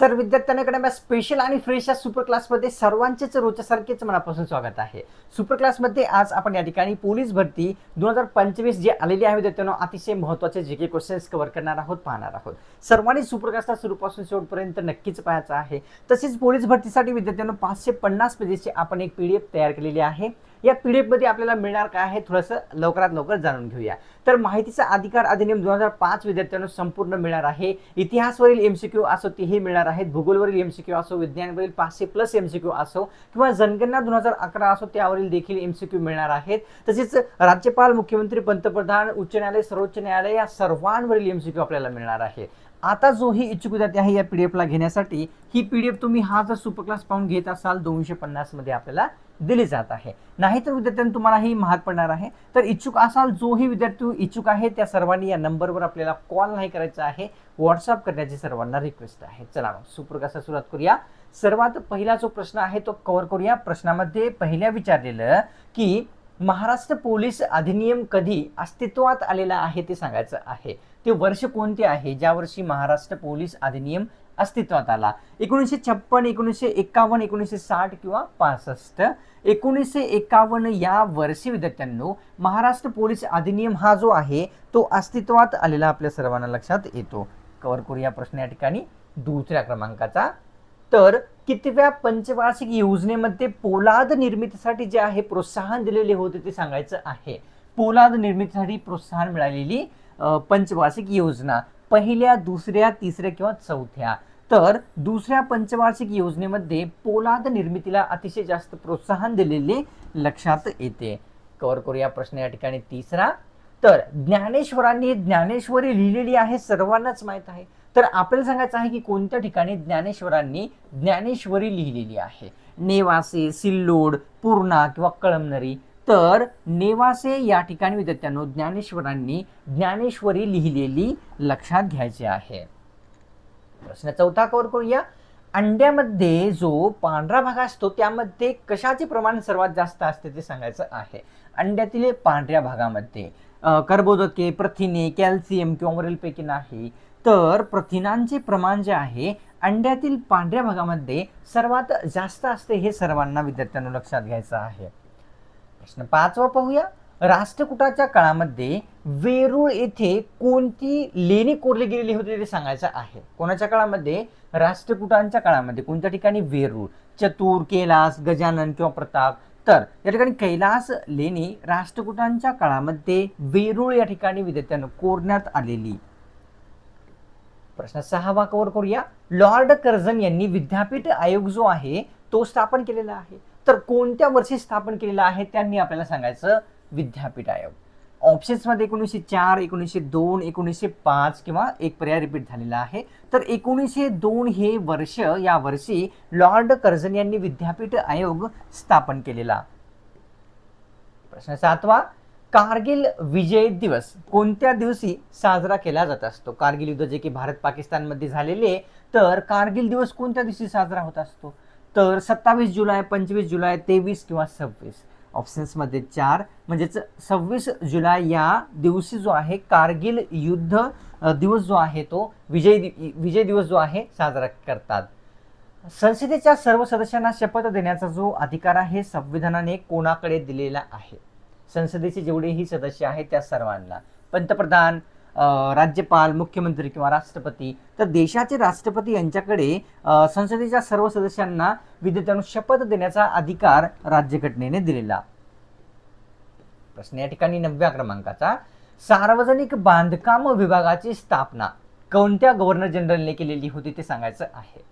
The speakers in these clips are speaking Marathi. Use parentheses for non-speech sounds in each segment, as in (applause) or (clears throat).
तर विद्यार्थ्यांकडे स्पेशल आणि फ्रेश या सुपर क्लासमध्ये सर्वांचेच रोजच्यासारखेच मनापासून स्वागत आहे. सुपर क्लासमध्ये आज आपण या ठिकाणी पोलीस भरती दोन हजार पंचवीस जे आलेली आहे विद्यार्थ्यांना अतिशय महत्त्वाचे जे काही क्वेश्चन्स कव्हर करणार आहोत पाहणार आहोत. सर्वांनी सुपर क्लासला सुरूपासून शेवटपर्यंत नक्कीच पाहायचं आहे. तसेच पोलीस भरतीसाठी विद्यार्थ्यांना पाचशे पन्नास पेजेसची आपण एक पी डी एफ तयार केलेली आहे. या पी डी एफमध्ये आपल्याला मिळणार काय आहे थोडंसं लवकरात लवकर जाणून घेऊया. तर माहितीचा अधिकार अधिनियम दोन हजार पाच विद्यार्थ्यांना संपूर्ण मिळणार आहे. इतिहासवरील एमसीक्यू असो तेही मिळणार आहेत भूगोलवरील एमसीक्यू असो विज्ञानवरील पाचशे प्लस एमसीक्यू असो किंवा जनगणना दोन हजार अकरा असो त्यावरील देखील एमसीक्यू मिळणार आहेत. तसेच राज्यपाल मुख्यमंत्री पंतप्रधान उच्च न्यायालय सर्वोच्च न्यायालय या सर्वांवरील एमसीक्यू आपल्याला मिळणार आहे. आता जो ही इच्छुक विद्यार्थी आहे या पी डी एफला घेण्यासाठी ही पी डी एफ तुम्ही हा जर सुपर क्लास पाहून घेत असाल दोनशे पन्नासमध्ये आपल्याला दिली जात आहे. नाहीतर विद्यार्थ्यांना तुम्हाला ही महाग पडणार आहे. तर इच्छुक असाल जोही विद्यार्थी इच्छुक आहे त्या सर्वांनी या नंबरवर आपल्याला कॉल नाही करायचा आहे. व्हॉट्सअप करण्याची सर्वांना रिक्वेस्ट आहे. चला मग सुपर सुरुवात करूया. सर्वात पहिला जो प्रश्न आहे तो कव्हर करूया. प्रश्नामध्ये पहिल्या विचारलेलं की महाराष्ट्र पोलीस अधिनियम कधी अस्तित्वात आलेला आहे ते सांगायचं आहे. ते वर्ष कोणते आहे? ज्या वर्षी महाराष्ट्र पोलीस अधिनियम अस्तित्वात आला. एकोणीसशे छप्पन एकोणीसशे एकावन्न एकोणीसशे साठ किंवा पासष्ट. एकोणीसशे एकावन्न या वर्षी विद्यार्थ्यांनो महाराष्ट्र पोलीस अधिनियम हा जो आहे तो अस्तित्वात आलेला आपल्या सर्वांना लक्षात येतो. कव्हर करूया प्रश्न या ठिकाणी. दुसऱ्या क्रमांकाचा. तर कितव्या पंचवार्षिक योजनेमध्ये पोलाद निर्मितीसाठी जे आहे प्रोत्साहन दिलेले होते ते सांगायचं आहे. पोलाद निर्मितीसाठी प्रोत्साहन मिळालेली पंचवार्षिक योजना. पहिल्या दुसऱ्या तिसऱ्या किंवा चौथ्या. तर दुसऱ्या पंचवार्षिक योजनेमध्ये पोलाद निर्मितीला अतिशय जास्त प्रोत्साहन दिलेले लक्षात येते. कव्हर करूया प्रश्न या ठिकाणी तिसरा. तर ज्ञानेश्वरांनी ज्ञानेश्वरी लिहिलेली आहे सर्वांनाच माहीत आहे. तर आपल्याला सांगायचं आहे की कोणत्या ठिकाणी ज्ञानेश्वरांनी ज्ञानेश्वरी लिहिलेली आहे? नेवासे सिल्लोड पूर्णा किंवा कळमनरी. तर नेवासे या ठिकाणी विद्यार्थ्यांनो ज्ञानेश्वरांनी ज्ञानेश्वरी लिहिलेली लक्षात घ्यायची आहे. प्रश्न चौथा कवर करूया. अंड्यामध्ये जो पांढरा भाग असतो त्यामध्ये कशाचे प्रमाण सर्वात जास्त असते ते सांगायचं आहे. अंड्यातील पांढऱ्या भागामध्ये कर्बोदके प्रथिने कॅल्शियम किंवा वरीलपैकी नाही. तर प्रथिनांचे प्रमाण जे आहे अंड्यातील पांढऱ्या भागामध्ये सर्वात जास्त असते हे सर्वांना विद्यार्थ्यांना लक्षात घ्यायचं आहे. प्रश्न पाचवा पाहूया. राष्ट्रकुटाच्या काळामध्ये वेरूळ येथे कोणती लेणी कोरली गेलेली होती ते सांगायचं आहे. कोणाच्या काळामध्ये? राष्ट्रकुटांच्या काळामध्ये. कोणत्या ठिकाणी? वेरूळ. चतुर कैलास गजानन किंवा प्रताप. तर या ठिकाणी कैलास लेणी राष्ट्रकुटांच्या काळामध्ये वेरूळ या ठिकाणी विद्यार्थ्यांना कोरण्यात आलेली. प्रश्न सहावा कव्हर करूया. लॉर्ड कर्झन यांनी विद्यापीठ आयोग जो आहे तो स्थापन केलेला आहे. तर कोणत्या वर्षी स्थापन केलेला आहे त्यांनी आपल्याला सांगायचं विद्यापीठ आयोग. ऑप्शन्समध्ये एकोणीसशे चार एकोणीसशे दोन एकोणीसशे पाच किंवा एक पर्याय रिपीट झालेला आहे. तर एकोणीसशे दोन हे वर्ष या वर्षी लॉर्ड कर्झन यांनी विद्यापीठ आयोग स्थापन केलेला. प्रश्न सातवा कारगिल विजय दिवस कोणत्या दिवशी साजरा केला जात असतो? कारगिल युद्ध जे की भारत पाकिस्तानमध्ये झालेले तर कारगिल दिवस कोणत्या दिवशी साजरा होत असतो? तर सत्तावीस जुलै पंचवीस जुलै तेवीस किंवा सव्वीस. ऑप्शन्समध्ये चार. म्हणजेच सव्वीस जुलै या दिवशी जो आहे कारगिल युद्ध दिवस जो आहे तो विजय दि- विजय दिवस जो आहे साजरा करतात. संसदेच्या सर्व सदस्यांना शपथ देण्याचा जो अधिकार आहे संविधानाने कोणाकडे दिलेला आहे? संसदेचे जेवढेही सदस्य आहेत त्या सर्वांना. पंतप्रधान राज्यपाल मुख्यमंत्री किंवा राष्ट्रपती तर देशाचे राष्ट्रपती यांच्याकडे संसदेच्या सर्व सदस्यांना विद्यार्थ्यांना शपथ देण्याचा अधिकार राज्यघटनेने दिलेला. प्रश्न या ठिकाणी नवव्या क्रमांकाचा. सार्वजनिक बांधकाम विभागाची स्थापना कोणत्या गव्हर्नर जनरलने केलेली होती ते सांगायचं आहे.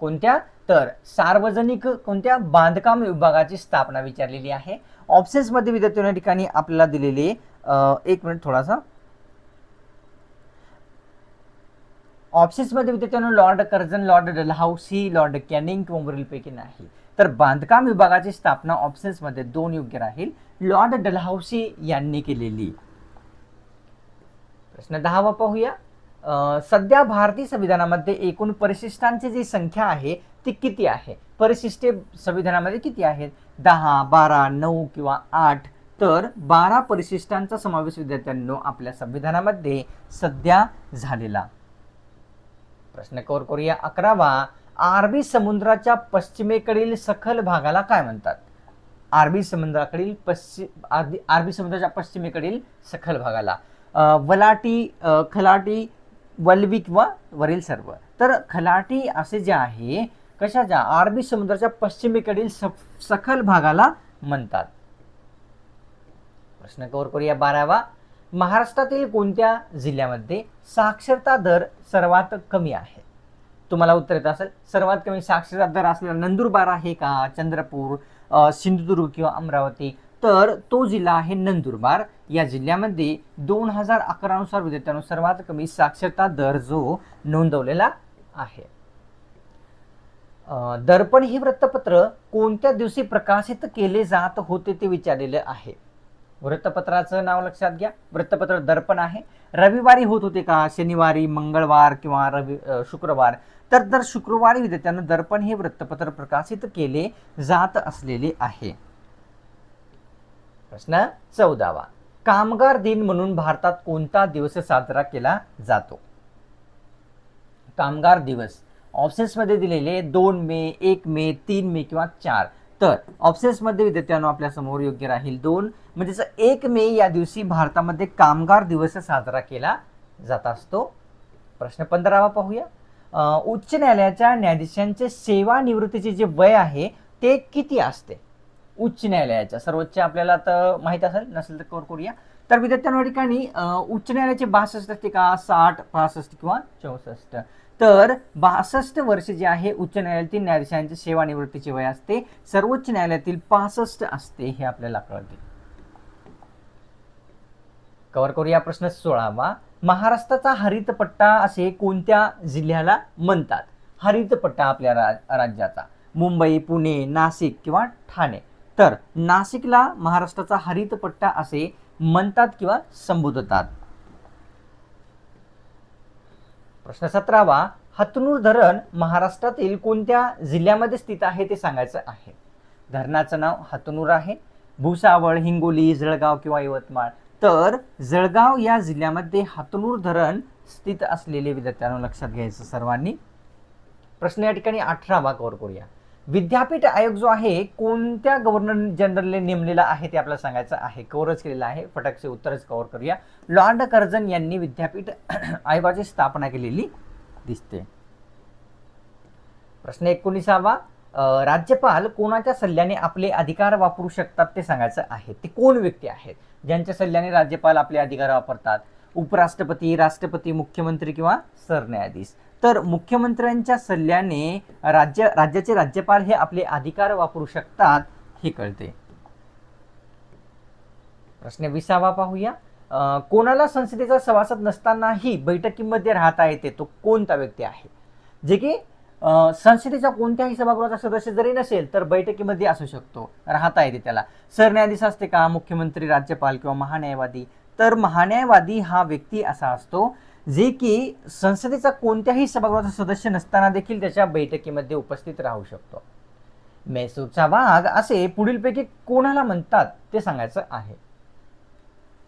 कोणत्या? तर सार्वजनिक कोणत्या? बांधकाम विभागाची स्थापना विचारलेली आहे. ऑप्शन्समध्ये विद्यार्थ्यांना या ठिकाणी आपल्याला दिलेले एक मिनिट थोडासा. ऑप्शन्समध्ये विद्यार्थ्यांना Lord Curzon Lord Dalhousie Lord Canning किंवा नाही. तर बांधकाम विभागाची स्थापना ऑप्शन्समध्ये दोन योग्य राहील. लॉर्ड डलहाऊसी यांनी केलेली. प्रश्न दहावा पाहूया. सध्या भारतीय संविधानामध्ये एकूण परिशिष्टांची जी संख्या आहे ती किती आहे? परिशिष्टे संविधानामध्ये किती आहेत? दहा बारा नऊ किंवा आठ. तर बारा परिशिष्टांचा समावेश विद्यार्थ्यांनो आपल्या संविधानामध्ये सध्या झालेला. प्रश्न कौर करूया. अकरावा अरबी समुद्राच्या पश्चिमेकडील सखल भागाला काय म्हणतात? अरबी समुद्राकडील पश्चिम अरबी समुद्राच्या पश्चिमेकडील सखल भागाला. वलाटी खलाटी वल्वी किंवा वरील सर्व. तर खलाटी असे जे आहे कशाच्या? अरबी समुद्राच्या पश्चिमेकडील सखल भागाला म्हणतात. प्रश्न कवर करूया बारावा. महाराष्ट्रातील कोणत्या जिल्ह्यामध्ये साक्षरता दर सर्वात कमी आहे? तुम्हाला उत्तर येत असेल सर्वात कमी साक्षरता दर असलेला नंदुरबार आहे का? चंद्रपूर सिंधुदुर्ग किंवा अमरावती? तर तो जिल्हा आहे नंदुरबार. या जिल्ह्यामध्ये दोन हजार अकरानुसार विद्यार्थ्यांनो सर्वात कमी साक्षरता दर जो नोंदवलेला आहे. दर्पण हे वृत्तपत्र कोणत्या दिवशी प्रकाशित केले जात होते ते विचारलेले आहे. वृत्तपत्राचं नाव लक्षात घ्या. वृत्तपत्र दर्पण आहे. रविवारी होत होते का? शनिवारी मंगळवार किंवा रवि शुक्रवार? तर दर शुक्रवारी विद्यार्थ्यांना दर्पण हे वृत्तपत्र प्रकाशित केले जात असलेले आहे. प्रश्न चौदावा. कामगार दिन म्हणून भारतात कोणता दिवस साजरा केला जातो? कामगार दिवस. ऑप्शन्समध्ये दिलेले दोन मे एक मे तीन मे किंवा चार. तर ऑप्शन्समध्ये विद्यार्थ्यांना आपल्यासमोर योग्य राहील दोन. म्हणजेच एक मे या दिवशी भारतामध्ये कामगार दिवस साजरा केला जात असतो. प्रश्न पंधरावा पाहूया. उच्च न्यायालयाच्या न्यायाधीशांचे सेवानिवृत्तीचे जे वय आहे ते किती असते? उच्च न्यायालयाच्या सर्वोच्च आपल्याला तर माहीत असेल नसेल तर कवर करूया. तर विद्यार्थ्यांना ठिकाणी उच्च न्यायालयाचे बासष्ट असते का? साठ पासष्ट किंवा चौसष्ट. तर बासष्ट वर्ष जे आहे उच्च न्यायालयातील न्यायाधीशांची सेवानिवृत्तीचे वय असते. सर्वोच्च न्यायालयातील पासष्ट असते हे आपल्याला कळते. कव्हर करूया प्रश्न सोळावा. महाराष्ट्राचा हरितपट्टा असे कोणत्या जिल्ह्याला म्हणतात? हरितपट्टा आपल्या रा- राज्याचा. मुंबई पुणे नाशिक किंवा ठाणे. तर नाशिकला महाराष्ट्राचा हरित पट्टा असे म्हणतात किंवा संबोधतात. प्रश्न सतरावा हतनूर धरण महाराष्ट्रातील कोणत्या जिल्ह्यामध्ये स्थित आहे ते सांगायचं आहे. धरणाचं नाव हतनूर आहे भुसावळ हिंगोली जळगाव किंवा यवतमाळ. तर जळगाव या जिल्ह्यामध्ये हतनूर धरण स्थित असलेले विद्यार्थ्यांना लक्षात घ्यायचं सर्वांनी. प्रश्न या ठिकाणी अठरावा कव्हर करूया. विद्यापीठ आयोग जो आहे कोणत्या गव्हर्नर जनरलने नेमलेला आहे ते आपल्याला सांगायचं आहे कव्हरच केलेलं आहे. फटाकचे उत्तरच कव्हर करूया. लॉर्ड कर्जन यांनी विद्यापीठ (clears throat) आयोगाची स्थापना केलेली दिसते. प्रश्न एकोणीसावा राज्यपाल कोणाच्या सल्ल्याने आपले अधिकार वापरू शकतात ते सांगायचं आहे. ते कोण व्यक्ती आहेत? ज्यांच्या सल्ल्याने राज्यपाल आपले अधिकार वापरतात? उपराष्ट्रपती राष्ट्रपती मुख्यमंत्री किंवा सरन्यायाधीश? तर मुख्यमंत्र्यांच्या सल्ल्याने राज्य राज्याचे राज्यपाल हे आपले अधिकार वापरू शकतात हे कळते. प्रश्न विसावा पाहूया. कोणाला संसदेचा सभासद नसतानाही बैठकीमध्ये राहता येते तो कोणता व्यक्ती आहे? जे की संसदेच्या कोणत्याही सभागृहाचा सदस्य जरी नसेल तर बैठकीमध्ये असू शकतो राहता येते त्याला. सरन्यायाधीश असते का मुख्यमंत्री राज्यपाल किंवा महान्यायवादी? तर महान्यायवादी हा व्यक्ती असा असतो जे की संसदेचा कोणत्याही सभागृहाचा सदस्य नसताना देखील त्याच्या बैठकीमध्ये उपस्थित राहू शकतो. मैसूरचा वाघ असे पुढीलपैकी कोणाला म्हणतात ते सांगायचं आहे?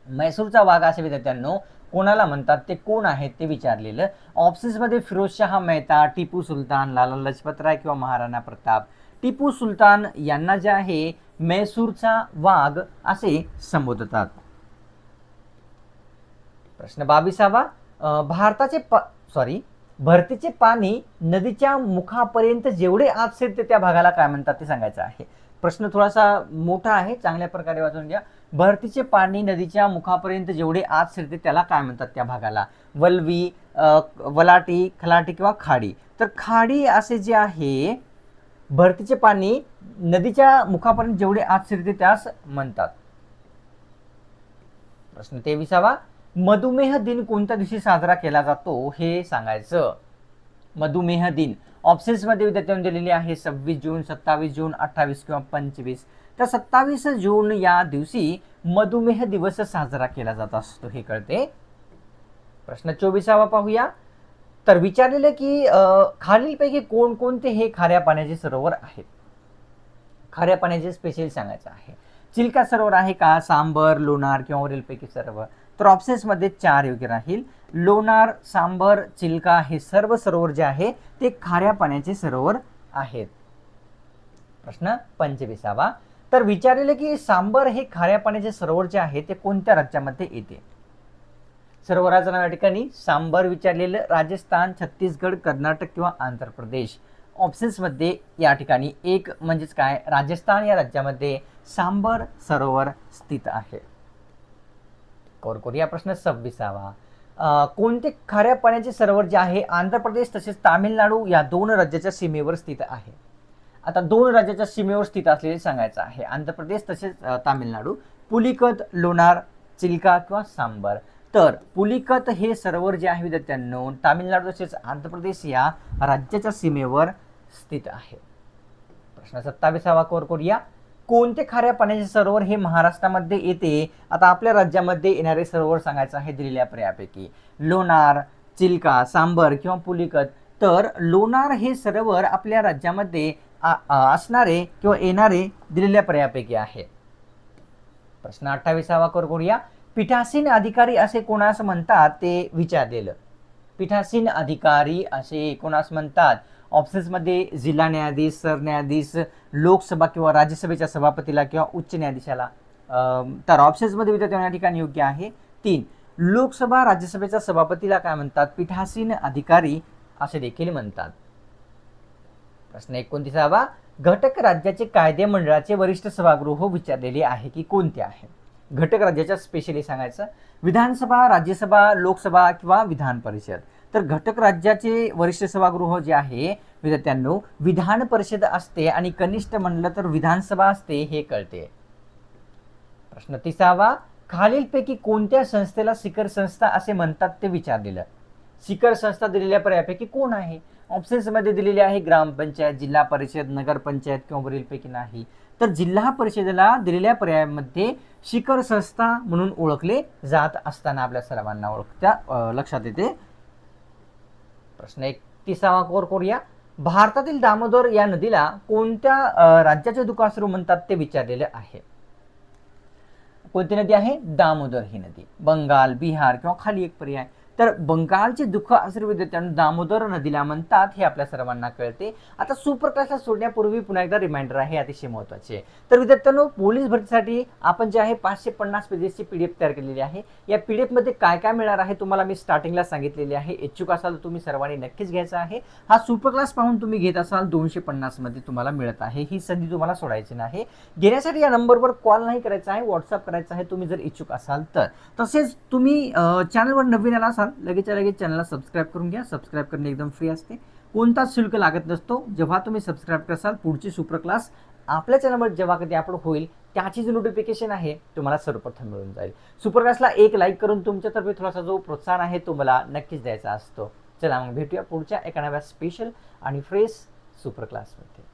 मैसूरचा वाघ असे विद्यार्थ्यांनो कोणाला म्हणतात ते कोण आहेत ते विचारलेलं. ऑप्शन्समध्ये फिरोजशहा मेहता टिपू सुलतान लाला लजपत राय किंवा महाराणा प्रताप. टिपू सुलतान यांना जे आहे मैसूरचा वाघ असे संबोधतात. प्रश्न बावीसावा भारताचे भारताचे सॉरी भरतीचे पाणी नदीच्या मुखापर्यंत जेवढे आत शिरते त्या भागाला काय म्हणतात ते सांगायचं आहे. प्रश्न थोडासा मोठा आहे चांगल्या प्रकारे वाचून घ्या. भरतीचे पाणी नदीच्या मुखापर्यंत जेवढे आत शिरते त्याला काय म्हणतात त्या भागाला? वल्वी वलाटी खलाटी किंवा खाडी. तर खाडी असे जे आहे भरतीचे पाणी नदीच्या मुखापर्यंत जेवढे आत शिरते त्यास म्हणतात. प्रश्न तेविसावा. मधुमेह दिन कोणत्या दिवशी साजरा केला जातो हे सांगायचं. मधुमेह दिन. ऑप्शन्समध्ये विद्यार्थ्यांनी दिलेली आहे सव्वीस जून सत्तावीस जून अठ्ठावीस किंवा पंचवीस. तर सत्तावीस जून या दिवशी मधुमेह दिवस साजरा केला जात असतो हे कळते. प्रश्न चोवीसावा पाहूया. तर विचारलेलं की खालीलपैकी कोणकोणते हे खाऱ्या पाण्याचे सरोवर आहेत? खाऱ्या पाण्याचे स्पेशल सांगायचं आहे. चिल्का सरोवर आहे का? सांबर लोणार किंवा वरीलपैकी सरोवर तर ऑप्शन्समध्ये चार योग्य राहील. लोणार सांबर चिल्का हे सर्व सरोवर जे आहे ते खाऱ्या पाण्याचे सरोवर आहेत. प्रश्न पंचवीसावा. तर विचारलेले की सांबर हे खाऱ्या पाण्याचे सरोवर जे आहे ते कोणत्या राज्यामध्ये येते? सरोवराचं नाव या ठिकाणी सांबर विचारलेलं राजस्थान छत्तीसगड कर्नाटक किंवा आंध्र प्रदेश. ऑप्शन्समध्ये या ठिकाणी एक म्हणजेच काय? राजस्थान या राज्यामध्ये सांबर सरोवर स्थित आहे. कवर करूया प्रश्न सव्वीसावा. कोणते खाऱ्या पाण्याचे सरोवर जे आहे आंध्र प्रदेश तसेच तामिळनाडू या दोन राज्याच्या सीमेवर स्थित आहे? आता दोन राज्याच्या सीमेवर स्थित असलेले सांगायचं आहे. आंध्र प्रदेश तसेच तामिळनाडू पुलिकत लोणार चिल्का किंवा सांबर. तर पुलिकत हे सरोवर जे आहे विद्यार्थ्यांनो तामिळनाडू तसेच आंध्र प्रदेश या राज्याच्या सीमेवर स्थित आहे. प्रश्न सत्तावीसावा कोर कोरिया कोणते खाऱ्या पाण्याचे सरोवर हे महाराष्ट्रामध्ये येते? आता आपल्या राज्यामध्ये येणारे सरोवर सांगायचं आहे दिलेल्या पर्यायापैकी. लोणार चिल्का सांबर किंवा पुलिकत. तर लोणार हे सरोवर आपल्या राज्यामध्ये आ- असणारे किंवा येणारे दिलेल्या पर्यायापैकी आहे. प्रश्न अठ्ठावीसावा कर करूया पीठासीन अधिकारी असे कोणास म्हणतात ते विचारलेलं. पीठासीन अधिकारी असे कोणास म्हणतात? ऑप्शन्समध्ये जिल्हा न्यायाधीश सरन्यायाधीश लोकसभा किंवा राज्यसभेच्या सभापतीला किंवा उच्च न्यायाधीशाला तर ऑप्शन्समध्ये विद्यार्थ्यांना या ठिकाणी योग्य आहे. तीन लोकसभा राज्यसभेच्या सभापतीला काय म्हणतात? पीठासीन अधिकारी असे देखील म्हणतात. प्रश्न एकोणतीसावा घटक राज्याचे कायदे मंडळाचे वरिष्ठ सभागृह विचारलेले आहे की कोणते आहे? घटक राज्याच्या स्पेशली सांगायचं विधानसभा राज्यसभा लोकसभा किंवा विधान परिषद. तर घटक राज्याचे वरिष्ठ सभागृह जे आहे विद्यार्थ्यांनो विधान परिषद असते आणि कनिष्ठ म्हणलं तर विधानसभा असते हे कळते. प्रश्न तिसावा खालीलपैकी कोणत्या संस्थेला शिखर संस्था असे म्हणतात ते विचारलेलं. शिखर संस्था दिलेल्या पर्यायापैकी कोण आहे? ऑप्शन्समध्ये दिलेले आहे ग्रामपंचायत जिल्हा परिषद नगरपंचायत किंवा वरीलपैकी नाही. तर जिल्हा परिषदेला दिलेल्या पर्यायामध्ये शिखर संस्था म्हणून ओळखले जात असताना आपल्या सर्वांना ओळखत्या लक्षात येते. प्रश्न एकतीसावा कोर करूया. भारतातील दामोदर या नदीला कोणत्या राज्याचे दुकासरू म्हणतात ते विचारलेले आहे. कोणती नदी आहे? दामोदर ही नदी. बंगाल बिहार किंवा खाली एक पर्याय. तर बंगालचे दुःख असर विद्यार्थ्यांना दामोदर नदीला म्हणतात हे आपल्या सर्वांना कळते. आता सुपर क्लासला सोडण्यापूर्वी पुन्हा एकदा रिमाइंडर आहे अतिशय महत्त्वाचे तर विद्यार्थ्यांनो पोलीस भरतीसाठी आपण जे आहे पाचशे पन्नास पेजेसची पीडीएफ तयार केलेली आहे. या पीडीएफमध्ये काय काय मिळणार आहे तुम्हाला मी स्टार्टिंगला सांगितलेले आहे. इच्छुक असाल तर तुम्ही सर्वांनी नक्कीच घ्यायचा आहे. हा सुपर क्लास पाहून तुम्ही घेत असाल दोनशे पन्नासमध्ये तुम्हाला मिळत आहे. ही संधी तुम्हाला सोडायची नाही. घेण्यासाठी या नंबरवर कॉल नाही करायचा आहे व्हॉट्सअप करायचा आहे. तुम्ही जर इच्छुक असाल तर. तसेच तुम्ही चॅनलवर नवीन आला असाल लगेच लगेच चॅनलला सबस्क्राईब करून घ्या. सबस्क्राईब करणे एकदम फ्री असते. कोणताच शुल्क लागत नसतो. जेव्हा तुम्ही सबस्क्राईब कराल पुढची सुपर क्लास आपल्या चॅनलवर जेव्हा कधी अपलोड होईल त्याची जी नोटिफिकेशन आहे तुम्हाला सर्वप्रथम मिळून जाईल. सुपर क्लासला एक लाईक करून तुमच्यातर्फे थोडासा जो प्रोत्साहन आहे तो मला नक्कीच द्यायचा असतो. चला मग भेटूया पुढच्या एका नव्या स्पेशल आणि फ्रेश सुपर क्लासमध्ये